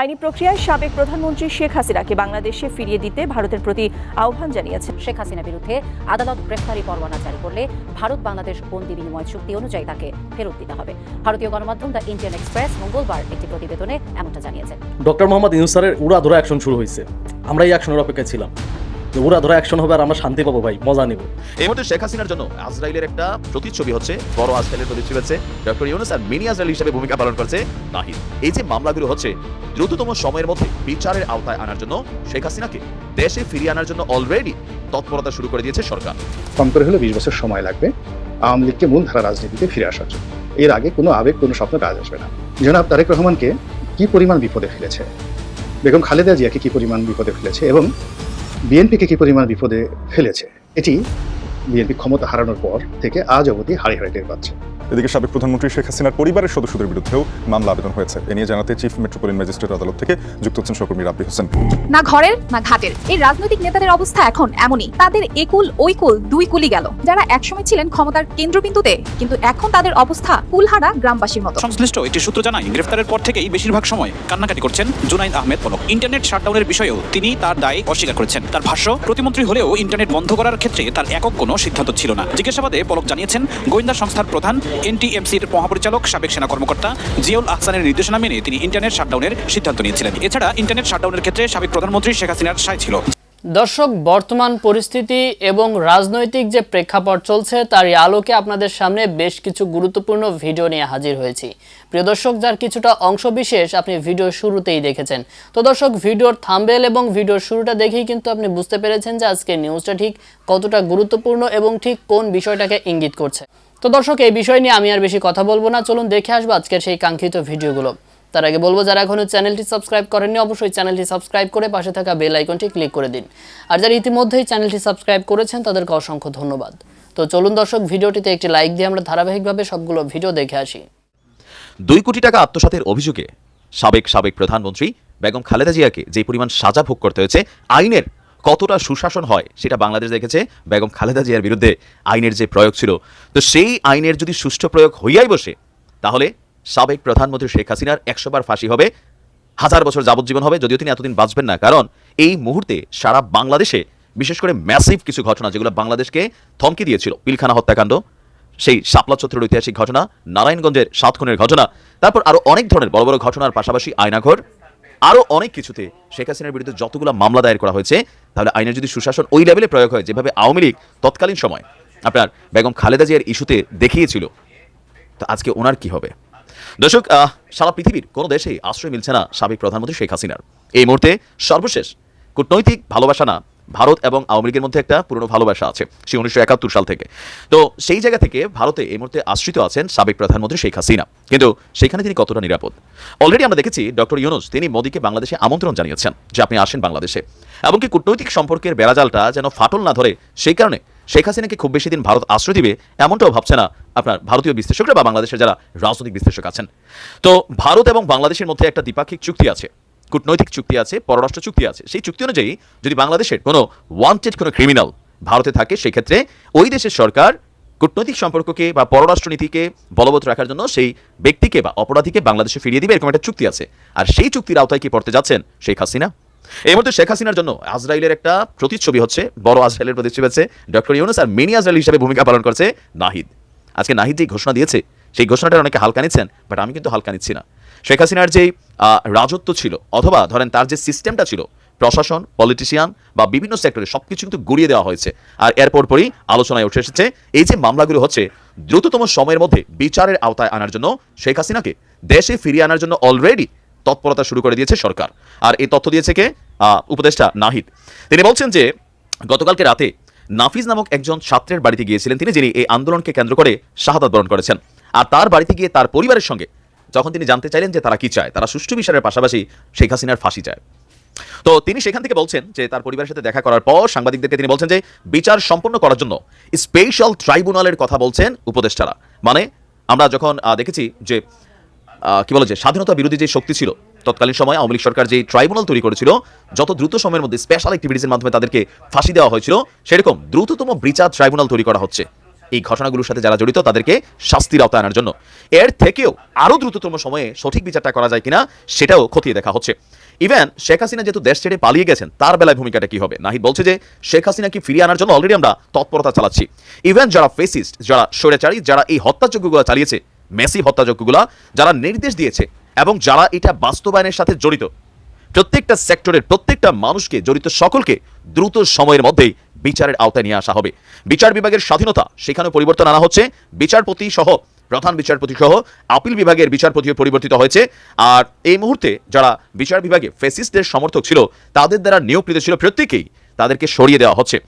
আইনি প্রক্রিয়ায় সাবেক প্রধানমন্ত্রী শেখ হাসিনাকে বাংলাদেশে ফিরিয়ে দিতে ভারতের প্রতি আহ্বান জানিয়েছেন। শেখ হাসিনা বিরুদ্ধে আদালত গ্রেফতারি পরোয়ানা জারি করলে ভারত বাংলাদেশ বন্দি বিনিময় চুক্তি অনুযায়ী তাকে ফেরত দিতে হবে। ভারতীয় গণমাধ্যম দ্য ইন্ডিয়ান এক্সপ্রেস মঙ্গলবার একটি প্রতিবেদনে এমনটা জানিয়েছে। ডক্টর মোহাম্মদ ইউসারের উড়া ধরা অ্যাকশন শুরু হয়েছে। আমরা এই অ্যাকশনের অপেক্ষায় ছিলাম। যে উড়া ধরা অ্যাকশন হবে আর আমরা শান্তি পাবো ভাই মজা নেব। এই মুহূর্তে শেখ হাসিনার জন্য আজরাইলের একটা প্রতিচ্ছবি হচ্ছে বড় আজরাইলের প্রতিচ্ছবি হচ্ছে ডক্টর ইউনুস আর মিনি আজরাইল হিসেবে ভূমিকা পালন করছে নাহিদ। এই যে মামলাগুলো হচ্ছে দ্রুততম সময়ের মধ্যে বিচারের আওতায় আনার জন্য শেখ হাসিনাকে দেশে ফিরিয়ে আনার জন্য অলরেডি তৎপরতা শুরু করে দিয়েছে সরকার। কম করে হলে বিশ বছর সময় লাগবে আওয়ামী লীগকে মূলধারা রাজনীতিতে ফিরে আসার জন্য। এর আগে কোনো আবেগ কোনো স্বপ্ন কাজ আসবে না। জনাব তারেক রহমানকে কি পরিমাণ বিপদে ফেলেছে? বেগম খালেদা জিয়াকে কি পরিমাণ বিপদে ফেলেছে? এবং বিএনপিকে কি পরিমাণ বিপদে ফেলেছে? এটি বিএনপি ক্ষমতা হারানোর পর থেকে আজ অবধি হাড়ি হাড়ি টের পাচ্ছে। এদিকে সাবেক প্রধানমন্ত্রী শেখ হাসিনার পরিবারের সদস্যদের বিরুদ্ধেও মামলা আবেদন হয়েছে। এ নিয়ে জানাতে চিফ মেট্রোপলিটন ম্যাজিস্ট্রেট আদালত থেকে যুক্ত হচ্ছেন সহকর্মী রাব্বি হোসেন। না ঘরের না ঘাটের। এই রাজনৈতিক নেতাদের অবস্থা এখন এমনই। তাদের একুল ওই কুল দুই কুলি গেল। যারা একসময় ছিলেন ক্ষমতার কেন্দ্রবিন্দুতে কিন্তু এখন তাদের অবস্থা কুলহারা গ্রামবাসীর মতো। সংশ্লিষ্ট একটি সূত্র জানায় গ্রেফতারের পর থেকেই বেশিরভাগ সময় কান্নাকাটি করছেন জুনাইদ আহমেদ পলক। ইন্টারনেট শাটডাউনের বিষয়েও তিনি তার দায় অস্বীকার করেছেন। তার ভাষ্য প্রতিমন্ত্রী হলেও ইন্টারনেট বন্ধ করার ক্ষেত্রে তার একক কোনো সিদ্ধান্ত ছিল না। জিজ্ঞাসাবাদে পলক জানিয়েছেন গোয়েন্দা সংস্থার প্রধান এনটিএমসির মহাপরিচালক, সাবেক সেনা কর্মকর্তা জিয়াউল আহসানের নির্দেশনা মেনে তিনি ইন্টারনেট শাটডাউনের সিদ্ধান্ত নিয়েছিলেন। এছাড়া ইন্টারনেট শাটডাউনের ক্ষেত্রে সাবেক প্রধানমন্ত্রী শেখ হাসিনার সায় ছিল। দর্শক, বর্তমান পরিস্থিতি এবং রাজনৈতিক যে প্রেক্ষাপট চলছে, তারই আলোকে আপনাদের সামনে বেশ কিছু গুরুত্বপূর্ণ ভিডিও নিয়ে হাজির হয়েছি। প্রিয় দর্শক, যার কিছুটা অংশ বিশেষ আপনি ভিডিও শুরুতেই দেখেছেন। তো দর্শক, ভিডিওর থাম্বেল এবং ভিডিওর শুরুটা দেখেই কিন্তু আপনি বুঝতে পেরেছেন যে আজকে নিউজটা ঠিক কতটা গুরুত্বপূর্ণ এবং ঠিক কোন বিষয়টাকে ইঙ্গিত করছে। তো দর্শক, এই বিষয় নিয়ে আমি আর বেশি কথা বলব না। চলুন দেখে আসব আজকের সেই কাঙ্ক্ষিত ভিডিওগুলো। তার আগে বলব, যারা এখনও চ্যানেলটি সাবস্ক্রাইব করেননি, অবশ্যই চ্যানেলটি সাবস্ক্রাইব করে পাশে থাকা বেল আইকনটি ক্লিক করে দিন। আর যারা ইতিমধ্যেই চ্যানেলটি সাবস্ক্রাইব করেছেন, তাদেরকে অসংখ্য ধন্যবাদ। তো চলুন দর্শক, ভিডিওটিতে একটি লাইক দিয়ে আমরা ধারাবাহিকভাবে সবগুলো ভিডিও দেখে আসি। দুই কোটি টাকা আত্মসাতের অভিযোগে সাবেক সাবেক প্রধানমন্ত্রী বেগম খালেদা জিয়াকে যে পরিমাণ সাজা ভোগ করতে হয়েছে, আইনের কতটা সুশাসন হয় সেটা বাংলাদেশ দেখেছে। বেগম খালেদা জিয়ার বিরুদ্ধে আইনের যে প্রয়োগ ছিল। তো সেই আইনের যদি সুষ্ঠু প্রয়োগ হইয়াই বসে, তাহলে সাবেক প্রধানমন্ত্রী শেখ হাসিনার একশো বার ফাঁসি হবে, হাজার বছর যাবজ্জীবন হবে, যদিও তিনি এতদিন বাঁচবেন না। কারণ এই মুহূর্তে সারা বাংলাদেশে বিশেষ করে ম্যাসিভ কিছু ঘটনা, যেগুলো বাংলাদেশকে থমকে দিয়েছিল, পিলখানা হত্যাকাণ্ড, সেই শাপলা চত্বরের ঐতিহাসিক ঘটনা, নারায়ণগঞ্জের সাত খুনের ঘটনা, তারপর আরও অনেক ধরনের বড় বড় ঘটনার পাশাপাশি আয়নাঘর আরও অনেক কিছুতে শেখ হাসিনার বিরুদ্ধে যতগুলো মামলা দায়ের করা হয়েছে, তাহলে আইনের যদি সুশাসন ওই লেভেলে প্রয়োগ হয়, যেভাবে আওয়ামী লীগ তৎকালীন সময় আপনার বেগম খালেদা জিয়ার ইস্যুতে দেখিয়েছিল, তো আজকে ওনার কি হবে? দর্শক সারা পৃথিবীর কোনো দেশেই আশ্রয় মিলছে না সাবেক প্রধানমন্ত্রী শেখ হাসিনার। এই মুহূর্তে সর্বশেষ কূটনৈতিক ভালোবাসা না ভারত এবং আওয়ামী লীগের মধ্যে একটা পুরনো ভালোবাসা আছে, সেই উনিশশো একাত্তর সাল থেকে। তো সেই জায়গা থেকে ভারতে এই মুহূর্তে আশ্রিত আছেন সাবেক প্রধানমন্ত্রী শেখ হাসিনা। কিন্তু সেখানে তিনি কতটা নিরাপদ? অলরেডি আমরা দেখেছি ডক্টর ইউনুস তিনি মোদীকে বাংলাদেশে আমন্ত্রণ জানিয়েছেন যে আপনি আসেন বাংলাদেশে। এমনকি কূটনৈতিক সম্পর্কের বেড়াজালটা যেন ফাটল না ধরে, সেই কারণে শেখ হাসিনাকে খুব বেশি দিন ভারত আশ্রয় দিবে এমনটাও ভাবছে না আপনার ভারতীয় বিশ্লেষকরা বা বাংলাদেশের যারা রাজনৈতিক বিশ্লেষক আছেন। তো ভারত এবং বাংলাদেশের মধ্যে একটা দ্বিপাক্ষিক চুক্তি আছে। কূটনৈতিক চুক্তি আছে, পররাষ্ট্র চুক্তি আছে। সেই চুক্তি অনুযায়ী যদি বাংলাদেশের কোনো ওয়ান্টেড কোনো ক্রিমিনাল ভারতে থাকে সেক্ষেত্রে ওই দেশের সরকার কূটনৈতিক সম্পর্ককে বা পররাষ্ট্র নীতিকে বলবৎ রাখার জন্য সেই ব্যক্তিকে বা অপরাধীকে বাংলাদেশে ফিরিয়ে দিবে, এরকম একটা চুক্তি আছে। আর সেই চুক্তির আওতায় কি পড়তে যাচ্ছেন? শেখ হাসিনা। এই মুহূর্তে শেখ হাসিনার জন্য আজরাইলের একটা প্রতিচ্ছবি হচ্ছে, বড় আজরাইলের প্রতিচ্ছবি হচ্ছে ডক্টর ইউনুস আর মিনি আজরাইল হিসেবে ভূমিকা পালন করছে নাহিদ। আজকে নাহিদ যে ঘোষণা দিয়েছে, সেই ঘোষণাটা অনেকে হালকা নিচ্ছেন, বাট আমি কিন্তু হালকা নিচ্ছি না। শেখ হাসিনার যে রাজত্ব ছিল, অথবা ধরেন তার যে সিস্টেমটা ছিল, প্রশাসন পলিটিশিয়ান বা বিভিন্ন সেক্টরে সবকিছু কিন্তু গড়িয়ে দেওয়া হয়েছে। আর এর পরপরই আলোচনায় উঠে এসেছে, এই যে মামলাগুলো হচ্ছে, দ্রুততম সময়ের মধ্যে বিচারের আওতায় আনার জন্য শেখ হাসিনাকে দেশে ফিরিয়ে আনার জন্য অলরেডি তৎপরতা শুরু করে দিয়েছে সরকার। আর এই তথ্য দিয়েছে কে? উপদেষ্টা নাহিদ। তিনি বলছেন যে, গতকালকে রাতে নাফিজ নামক একজন ছাত্রের বাড়িতে গিয়েছিলেন তিনি, যিনি এই আন্দোলনকে কেন্দ্র করে শাহাদাত বরণ করেছেন। আর তার বাড়িতে গিয়ে তার পরিবারের সঙ্গে যখন তিনি জানতে চাইলেন যে তারা কি চায়, তারা সুষ্ঠু বিচারের পাশাপাশি শেখ হাসিনার ফাঁসি চায়। তো তিনি সেখান থেকে বলছেন যে তার পরিবারের সাথে দেখা করার পর সাংবাদিকদেরকে তিনি বলছেন যে বিচার সম্পন্ন করার জন্য স্পেশাল ট্রাইব্যুনালের কথা বলছেন উপদেষ্টারা। মানে আমরা যখন দেখেছি যে কি বলে যে, স্বাধীনতা বিরোধী যে শক্তি ছিল, তৎকালীন সময় আওয়ামী লীগ সরকার যে ট্রাইব্যুনাল তৈরি করেছিল, যত দ্রুত সময়ের মধ্যে স্পেশাল অ্যাক্টিভিটিসের মাধ্যমে তাদেরকে ফাঁসি দেওয়া হয়েছিল, সেরকম দ্রুততম বিচার ট্রাইব্যুনাল তৈরি করা হচ্ছে। এই ঘটনাগুলোর সাথে যারা জড়িত, তাদেরকে শাস্তির আওতায় আনার জন্য। এর থেকেও আরও দ্রুততম সময়ে সঠিক বিচারটা করা যায় কিনা, সেটাও খতিয়ে দেখা হচ্ছে। ইভেন, শেখ হাসিনা যেহেতু দেশ ছেড়ে পালিয়ে গেছেন, তার বেলায় ভূমিকাটা কি হবে? নাহিদ বলছে যে, শেখ হাসিনা কি ফিরিয়ে আনার জন্য অলরেডি আমরা তৎপরতা চালাচ্ছি। ইভেন, যারা ফেসিস্ট যারা স্বৈরাচারী, যারা এই হত্যাযজ্ঞগুলো চালিয়েছে মেসি হত্যাযজ্ঞগুলো, যারা নির্দেশ দিয়েছে এবং যারা এটা বাস্তবায়নের সাথে জড়িত, প্রত্যেকটা সেক্টরের প্রত্যেকটা মানুষকে, জড়িত সকলকে দ্রুত সময়ের মধ্যেই বিচারের আওতায় নিয়ে আসা হবে। বিচার বিভাগের স্বাধীনতা সেখানে পরিবর্তন আনা হচ্ছে। বিচারপতি সহ, প্রধান বিচারপতি সহ, আপিল বিভাগের বিচারপতিও পরিবর্তিত হয়েছে। আর এই মুহূর্তে যারা বিচার বিভাগে ফেসিস্টদের সমর্থক ছিল, তাদের দ্বারা নিয়োগকৃত ছিল প্রত্যেকেই তাদেরকে সরিয়ে দেওয়া হচ্ছে।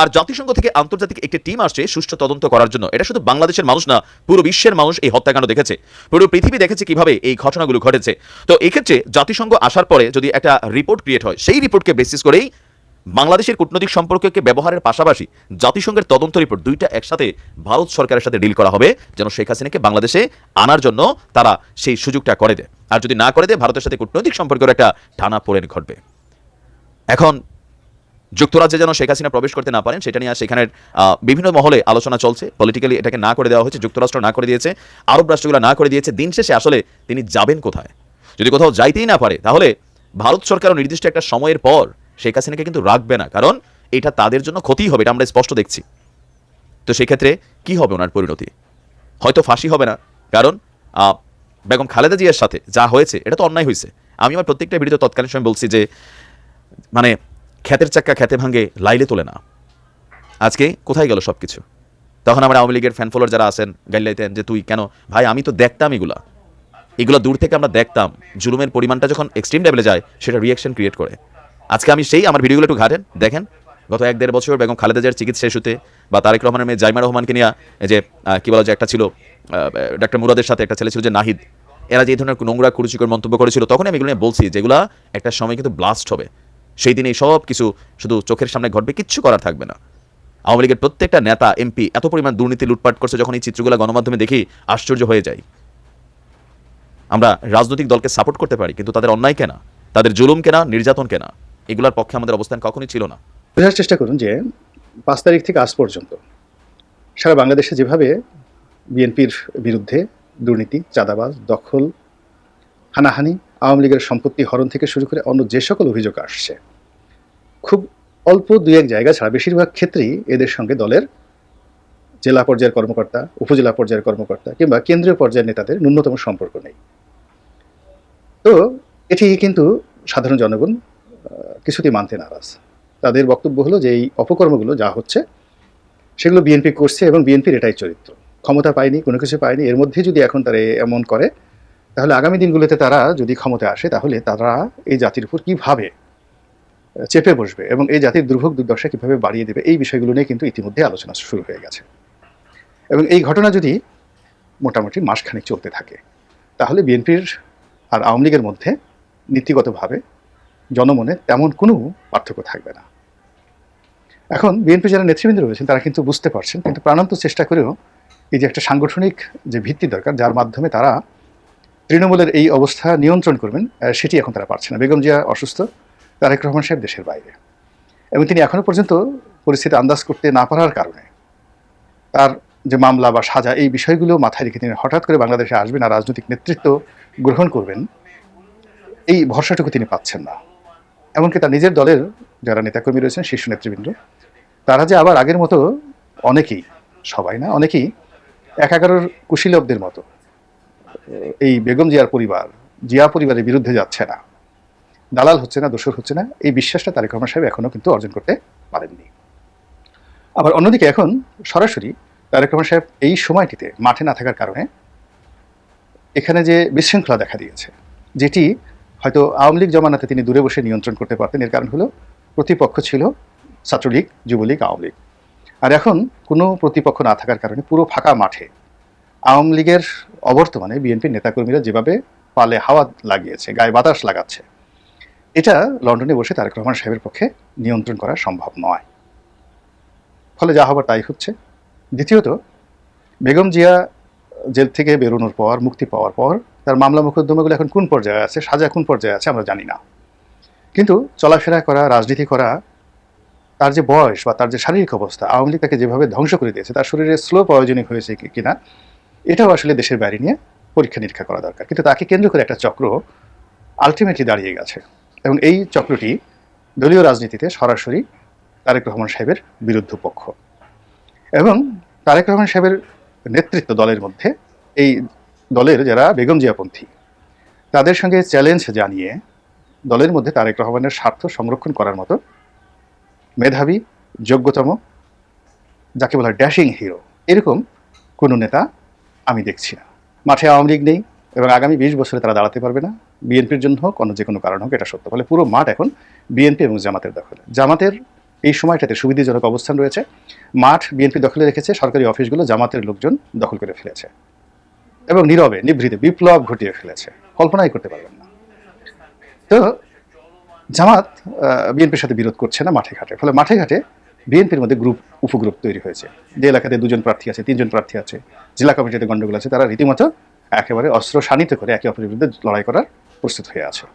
আর জাতিসংঘ থেকে আন্তর্জাতিক একটি টিম আসছে সুষ্ঠু তদন্ত করার জন্য। এটা শুধু বাংলাদেশের মানুষ না, পুরো বিশ্বের মানুষ এই হত্যাকাণ্ড দেখেছে। পুরো পৃথিবী দেখেছে কীভাবে এই ঘটনাগুলো ঘটেছে। তো এক্ষেত্রে জাতিসংঘ আসার পরে যদি একটা রিপোর্ট ক্রিয়েট হয়, সেই রিপোর্টকে বেসিস করেই বাংলাদেশের কূটনৈতিক সম্পর্ককে ব্যবহারের পাশাপাশি জাতিসংঘের তদন্ত রিপোর্ট দুইটা একসাথে ভারত সরকারের সাথে ডিল করা হবে, যেন শেখ হাসিনাকে বাংলাদেশে আনার জন্য তারা সেই সুযোগটা করে দেয়। আর যদি না করে দেয়, ভারতের সাথে কূটনৈতিক সম্পর্কের একটা টানা পোড়েন ঘটবে। এখন যুক্তরাজ্যে যেন শেখ হাসিনা প্রবেশ করতে না পারেন, সেটা নিয়ে সেখানের বিভিন্ন মহলে আলোচনা চলছে। পলিটিক্যালি এটাকে না করে দেওয়া হয়েছে, যুক্তরাষ্ট্র না করে দিয়েছে, আরব রাষ্ট্রগুলো না করে দিয়েছে। দিন শেষে আসলে তিনি যাবেন কোথায়? যদি কোথাও যাইতেই না পারে, তাহলে ভারত সরকারও নির্দিষ্ট একটা সময়ের পর শেখ হাসিনাকে কিন্তু রাখবে না। কারণ এটা তাদের জন্য ক্ষতিই হবে, এটা আমরা স্পষ্ট দেখছি। তো সেক্ষেত্রে কি হবে ওনার পরিণতি? হয়তো ফাঁসি হবে না। কারণ বেগম খালেদা জিয়ার সাথে যা হয়েছে, এটা তো অন্যায় হয়েছে। আমি আমার প্রত্যেকটা ভিডিওতে তৎকালীন সময় বলছি যে মানে খ্যাতের চাক্কা খ্যাতে ভাঙে লাইলে তোলে না। আজকে কোথায় গেল সব কিছু তখন আমার আওয়ামী লীগের ফ্যান ফলোয়ার যারা আছেন গাইলাইতেন যে তুই কেন? ভাই, আমি তো দেখতাম এগুলা। এগুলো দূর থেকে আমরা দেখতাম। জুলুমের পরিমাণটা যখন এক্সট্রিম লেভেলে যায়, সেটা রিয়াকশন ক্রিয়েট করে। আজকে আমি সেই, আমার ভিডিওগুলো একটু ঘাটেন, দেখেন। গত এক দেড় বছর বেগম খালেদা জিয়ার চিকিৎসা ইস্যুতে বা তারেক রহমানের মেয়ে জাইমা রহমানকে নিয়ে যে কি বলা যায়, একটা ছিল ডাক্তার মুরাদের সাথে একটা ছেলে ছিল যে নাহিদ, এরা যে ধরনের নোংরা কুরুচিকর মন্তব্য করেছিল, তখন আমি এগুলো বলছি যেগুলা একটা সময় কিন্তু ব্লাস্ট হবে। সেই দিনে সব কিছু শুধু চোখের সামনে ঘটবে, কিচ্ছু করার থাকবে না। আওয়ামী লীগের প্রত্যেকটা নেতা, এমপি এত পরিমাণ দুর্নীতি লুটপাট করছে যখন এই চিত্রগুলো গণমাধ্যমে দেখি, আশ্চর্য হয়ে যায় আমরা রাজনৈতিক দলকে সাপোর্ট করতে পারি, কিন্তু তাদের অন্যায় কেনা? তাদের জুলুম কেনা? নির্যাতন কেনা? এগুলোর পক্ষে আমাদের অবস্থান কখনোই ছিল না। বোঝার চেষ্টা করুন যে পাঁচ তারিখ থেকে আজ পর্যন্ত সারা বাংলাদেশে যেভাবে বিএনপির বিরুদ্ধে দুর্নীতি, চাঁদাবাজ, দখল, হানাহানি, আওয়ামী লীগের সম্পত্তি হরণ থেকে শুরু করে অন্য যে সকল অভিযোগ আসছে, খুব অল্প দুই এক জায়গা ছাড়া বেশিরভাগ ক্ষেত্রেই এদের সঙ্গে দলের জেলা পর্যায়ের কর্মকর্তা, উপজেলা পর্যায়ের কর্মকর্তা কিংবা কেন্দ্রীয় পর্যায়ের নেতাদের ন্যূনতম সম্পর্ক নেই। তো এটি কিন্তু সাধারণ জনগণ কিছুতেই মানতে নারাজ। তাদের বক্তব্য হলো যে এই অপকর্মগুলো যা হচ্ছে, সেগুলো বিএনপি করছে এবং বিএনপির এটাই চরিত্র। ক্ষমতা পায়নি, কোনো কিছু পায়নি, এর মধ্যে যদি এখন তারা এমন করে, তাহলে আগামী দিনগুলোতে তারা যদি ক্ষমতায় আসে, তাহলে তারা এই জাতির উপর কীভাবে চেপে বসবে এবং এই জাতির দুর্ভোগ দুর্দশা কীভাবে বাড়িয়ে দেবে, এই বিষয়গুলো নিয়ে কিন্তু ইতিমধ্যে আলোচনা শুরু হয়ে গেছে। এবং এই ঘটনা যদি মোটামুটি মাসখানেক চলতে থাকে, তাহলে বিএনপির আর আওয়ামী লীগের মধ্যে নীতিগতভাবে জনমনে তেমন কোনো পার্থক্য থাকবে না। এখন বিএনপি যারা নেতৃবৃন্দ রয়েছেন, তারা কিন্তু বুঝতে পারছেন, কিন্তু প্রাণান্ত চেষ্টা করেও এই যে একটা সাংগঠনিক যে ভিত্তি দরকার, যার মাধ্যমে তারা তৃণমূলের এই অবস্থা নিয়ন্ত্রণ করবেন সেটি এখন তারা পারছে না। বেগম জিয়া অসুস্থ, তারেক রহমান সাহেব দেশের বাইরে। এবং তিনি এখনও পর্যন্ত পরিস্থিতি আন্দাজ করতে না পারার কারণে তার যে মামলা বা সাজা, এই বিষয়গুলো মাথায় রেখে তিনি হঠাৎ করে বাংলাদেশে আসবেন আর রাজনৈতিক নেতৃত্ব গ্রহণ করবেন, এই ভরসাটুকু তিনি পাচ্ছেন না। এমনকি তার নিজের দলের যারা নেতাকর্মী রয়েছেন, শীর্ষ নেতৃবৃন্দ, তারা যে আবার আগের মতো অনেকেই, সবাই না, অনেকেই এক এগারোর কুশীলবদের মতো, এই বেগম জিয়ার পরিবার, জিয়া পরিবারের বিরুদ্ধে যাচ্ছে না। দালাল হচ্ছে না, দোষর হচ্ছে না, এই বিশ্বাসটা তারেক রহমান সাহেব এখনও কিন্তু অর্জন করতে পারেননি। আবার অন্যদিকে এখন সরাসরি তারেক রহমান সাহেব এই সময়টিতে মাঠে না থাকার কারণে এখানে যে বিশৃঙ্খলা দেখা দিয়েছে, যেটি হয়তো আওয়ামী লীগ জমানাতে তিনি দূরে বসে নিয়ন্ত্রণ করতে পারতেন। এর কারণ হলো প্রতিপক্ষ ছিল ছাত্রলীগ, যুবলীগ, আওয়ামী লীগ। আর এখন কোনো প্রতিপক্ষ না থাকার কারণে পুরো ফাঁকা মাঠে আওয়ামী লীগের অবর্তমানে বিএনপির নেতাকর্মীরা যেভাবে পালে হাওয়া লাগিয়েছে, গায়ে বাতাস লাগাচ্ছে, এটা লন্ডনে বসে তারেক রহমান সাহেবের পক্ষে নিয়ন্ত্রণ করা সম্ভব নয়। ফলে যা হবার তাই হচ্ছে। দ্বিতীয়ত, বেগম জিয়া জেল থেকে বেরোনোর পর, মুক্তি পাওয়ার পর, তার মামলা মোকদ্দমাগুলো এখন কোন পর্যায়ে আছে, সাজা কোন পর্যায়ে আছে আমরা জানি না। কিন্তু চলাফেরা করা, রাজনীতি করা, তার যে বয়স বা তার যে শারীরিক অবস্থা, আওয়ামী লীগ তাকে যেভাবে ধ্বংস করে দিয়েছে, তার শরীরে স্লো পয়োজনিক হয়েছে কিনা, এটাও আসলে দেশের বাইরে নিয়ে পরীক্ষা নিরীক্ষা করা দরকার। কিন্তু তাকে কেন্দ্র করে একটা চক্র আলটিমেটলি দাঁড়িয়ে গেছে। এবং এই চক্রটি দলীয় রাজনীতিতে সরাসরি তারেক রহমান সাহেবের বিরুদ্ধ পক্ষ এবং তারেক রহমান সাহেবের নেতৃত্ব দলের মধ্যে এই দলের যারা বেগম জিয়াপন্থী, তাদের সঙ্গে চ্যালেঞ্জ জানিয়ে দলের মধ্যে তারেক রহমানের স্বার্থ সংরক্ষণ করার মতো মেধাবী, যোগ্যতম, যাকে বলা ড্যাশিং হিরো এরকম কোনো নেতা আমি দেখছি না। মাঠে আওয়ামী লীগ নেই এবং আগামী বিশ বছরে তারা দাঁড়াতে পারবে না। বিএনপির জন্য হোক, অন্য যে কোনো কারণ হোক, এটা সত্য। ফলে পুরো মাঠ এখন বিএনপি এবং জামাতের দখলে। জামাতের এই সময়টাতে সুবিধাজনক অবস্থান রয়েছে। মাঠ বিএনপি দখলে রেখেছে, সরকারি অফিসগুলো জামাতের লোকজন দখল করে ফেলেছে। এবং নীরবে, নিভৃতে বিপ্লব ঘটিয়ে ফেলেছে। কল্পনাই করতে পারবেন না। তো জামাত বিএনপির সাথে বিরোধ করছে না মাঠে ঘাটে। ফলে মাঠে ঘাটে বিএনপির মধ্যে গ্রুপ, উপগ্রুপ তৈরি হয়েছে। যে এলাকাতে দুজন প্রার্থী আছে, তিনজন প্রার্থী আছে, জেলা কমিটিতে গন্ডগোল আছে, তারা রীতিমতো একেবারে অস্ত্র শানিত করে একে অপরের বিরুদ্ধে লড়াই করার প্রস্তুত হয়ে আছে।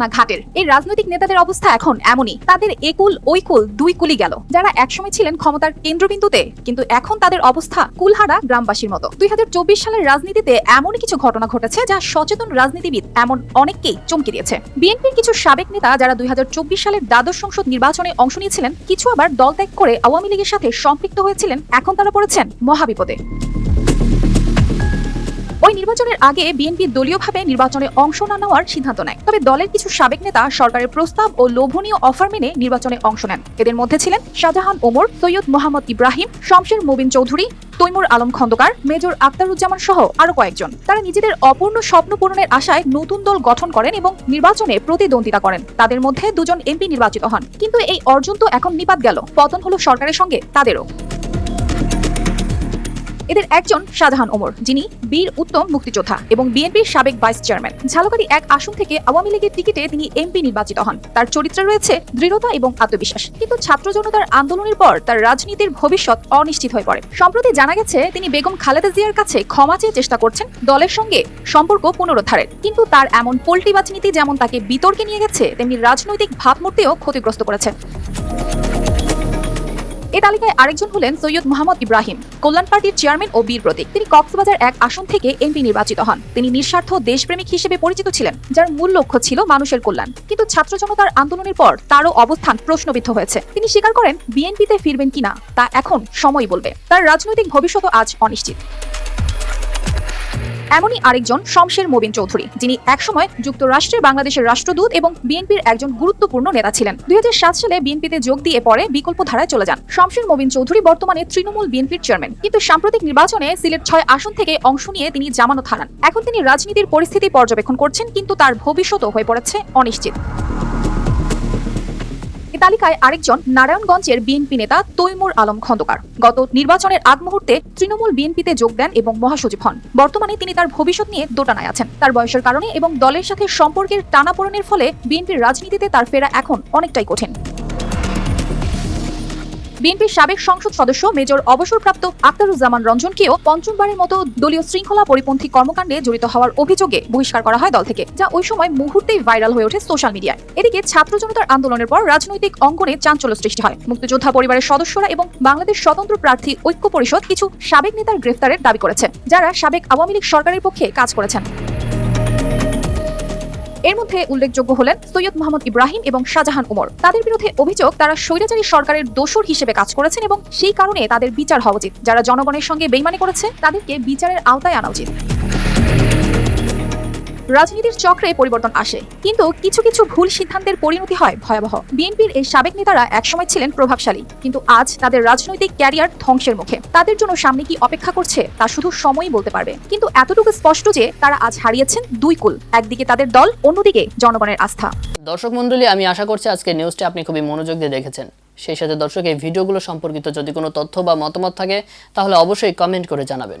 না, ঘাটের। এই রাজনৈতিক নেতাদের অবস্থা এখন এমনই। তাদের একুল ওই কুল দুই কুলি গেল। যারা একসময় ছিলেন ক্ষমতার কেন্দ্রবিন্দুতে, কিন্তু এখন তাদের অবস্থা কুলহারা গ্রামবাসীর মতো। দুই হাজার চব্বিশ সালের রাজনীতিতে এমনই কিছু ঘটনা ঘটেছে যা সচেতন রাজনীতিবিদ এমন অনেককেই চমকে দিয়েছে। বিএনপির কিছু সাবেক নেতা যারা দুই হাজার চব্বিশ সালের দ্বাদশ সংসদ নির্বাচনে অংশ নিয়েছিলেন, কিছু আবার দল ত্যাগ করে আওয়ামী লীগের সাথে সম্পৃক্ত হয়েছিলেন, এখন তারা পড়েছেন মহাবিপদে। নির্বাচনের আগে বিএনপি দলীয়ভাবে নির্বাচনে অংশ না নেওয়ার সিদ্ধান্ত নেয়। তবে দলের কিছু সাবেক নেতা সরকারের প্রস্তাব ও লোভনীয় অফার মেনে নির্বাচনে অংশ নেন। এদের মধ্যে ছিলেন শাহজাহান ওমর, সৈয়দ মোহাম্মদ ইব্রাহিম, শমশের মুবিন চৌধুরী, তৈমুর আলম খন্দকার, মেজর আক্তারুজ্জামান সহ আরও কয়েকজন। তারা নিজেদের অপূর্ণ স্বপ্ন পূরণের আশায় নতুন দল গঠন করেন এবং নির্বাচনে প্রতিদ্বন্দ্বিতা করেন। তাদের মধ্যে দুজন এমপি নির্বাচিত হন। কিন্তু এই অর্জন তো এখন নিপাত গেল। পতন হলো সরকারের সঙ্গে তাদেরও। এদের একজন শাহজাহান ওমর, যিনি বীর উত্তম মুক্তিযোদ্ধা এবং বিএনপির সাবেক ভাইস চেয়ারম্যান। ঝালকাঠি এক আসন থেকে আওয়ামী লীগের টিকিটে তিনি এমপি নির্বাচিত হন। তার চরিত্রে রয়েছে দৃঢ়তা এবং আত্মবিশ্বাস। কিন্তু ছাত্র জনতার আন্দোলনের পর তার রাজনীতির ভবিষ্যৎ অনিশ্চিত হয়ে পড়ে। সম্প্রতি জানা গেছে, তিনি বেগম খালেদা জিয়ার কাছে ক্ষমা চেয়ে চেষ্টা করছেন দলের সঙ্গে সম্পর্ক পুনরুদ্ধারের। কিন্তু তার এমন পোল্টি নীতি যেমন তাকে বিতর্কে নিয়ে গেছে, তেমনি রাজনৈতিক ভাবমূর্তিও ক্ষতিগ্রস্ত করেছে। এই তালিকায় আরেকজন হলেন সৈয়দ মোহাম্মদ ইব্রাহিম, কল্যাণ পার্টির চেয়ারম্যান ও বীর প্রতীক। তিনি কক্সবাজার এক আসন থেকে এমপি নির্বাচিত হন। তিনি নিঃস্বার্থ দেশপ্রেমিক হিসেবে পরিচিত ছিলেন, যার মূল লক্ষ্য ছিল মানুষের কল্যাণ। কিন্তু ছাত্র জনতার আন্দোলনের পর তারও অবস্থান প্রশ্নবিদ্ধ হয়েছে। তিনি স্বীকার করেন, বিএনপিতে ফিরবেন কিনা, তা এখন সময় বলবে। তার রাজনৈতিক ভবিষ্যৎ আজ অনিশ্চিত। এমনই আরেকজন শমশের মোবিন চৌধুরী, যিনি একসময় যুক্তরাষ্ট্রে বাংলাদেশের রাষ্ট্রদূত এবং বিএনপির একজন গুরুত্বপূর্ণ নেতা ছিলেন। দুই হাজার সাত সালে বিএনপিতে যোগ দিয়ে পরে বিকল্প ধারায় চলে যান। শমশের মোবিন চৌধুরী বর্তমানে তৃণমূল বিএনপির চেয়ারম্যান, কিন্তু সাম্প্রতিক নির্বাচনে সিলেট ছয় আসন থেকে অংশ নিয়ে তিনি জামানত হারান। এখন তিনি রাজনীতির পরিস্থিতি পর্যবেক্ষণ করছেন, কিন্তু তার ভবিষ্যৎও হয়ে পড়েছে অনিশ্চিত। তালিকায় আরেকজন নারায়ণগঞ্জের বিএনপি নেতা তৈমুর আলম খন্দকার। গত নির্বাচনের আগ মুহূর্তে তৃণমূল বিএনপিতে যোগ দেন এবং মহাসচিব হন। বর্তমানে তিনি তার ভবিষ্যৎ নিয়ে দোটানায় আছেন। তার বয়সের কারণে এবং দলের সাথে সম্পর্কের টানাপোড়েনের ফলে বিএনপির রাজনীতিতে তার ফেরা এখন অনেকটাই কঠিন। বিএনপির সাবেক সংসদ সদস্য, মেজর অবসরপ্রাপ্ত আক্তারুজ্জামান রঞ্জনকেও পঞ্চমবারের মতো দলীয় শৃঙ্খলা পরিপন্থী কর্মকাণ্ডে জড়িত হওয়ার অভিযোগে বহিষ্কার করা হয় দল থেকে, যা ওই সময় মুহূর্তেই ভাইরাল হয়ে ওঠে সোশ্যাল মিডিয়ায়। এদিকে ছাত্র জনতার আন্দোলনের পর রাজনৈতিক অঙ্গনে চাঞ্চল্য সৃষ্টি হয়। মুক্তিযোদ্ধা পরিবারের সদস্যরা এবং বাংলাদেশ স্বতন্ত্র প্রার্থী ঐক্য পরিষদ কিছু সাবেক নেতার গ্রেফতারের দাবি করেছে যারা সাবেক আওয়ামী লীগ সরকারের পক্ষে কাজ করেছেন। এর মধ্যে উল্লেখযোগ্য হলেন সৈয়দ মোহাম্মদ ইব্রাহিম এবং শাহজাহান উমর তাদের বিরুদ্ধে অভিযোগ, তারা স্বৈরাচারী সরকারের দোষর হিসেবে কাজ করেছেন এবং সেই কারণে তাদের বিচার হওয়া উচিত। যারা জনগণের সঙ্গে বেইমানি করেছে, তাদেরকে বিচারের আওতায় আনা উচিত। রাজনীতির চক্রে পরিবর্তন আসে। কিন্তু কিছু কিছু ভুল সিদ্ধান্তের পরিণতি হয় ভয়াবহ। বিএনপির এই সাবেক নেতারা একসময় ছিলেন প্রভাবশালী। কিন্তু আজ তাদের রাজনৈতিক ক্যারিয়ার ধ্বংসের মুখে। তাদের জন্য সামনে কি অপেক্ষা করছে তা শুধু সময়ই বলতে পারবে। কিন্তু এতটুকু স্পষ্ট যে তারা আজ হারিয়েছেন দুই কুল। একদিকে তাদের দল, অন্যদিকে জনগণের আস্থা। দর্শক মণ্ডলী, আমি আশা করছি আজকে নিউজটি আপনি খুবই মনোযোগ দিয়ে দেখেছেন। সেই সাথে দর্শক, এই ভিডিওগুলো সম্পর্কিত যদি কোনো তথ্য বা মতামত থাকে, তাহলে অবশ্যই কমেন্ট করে জানাবেন।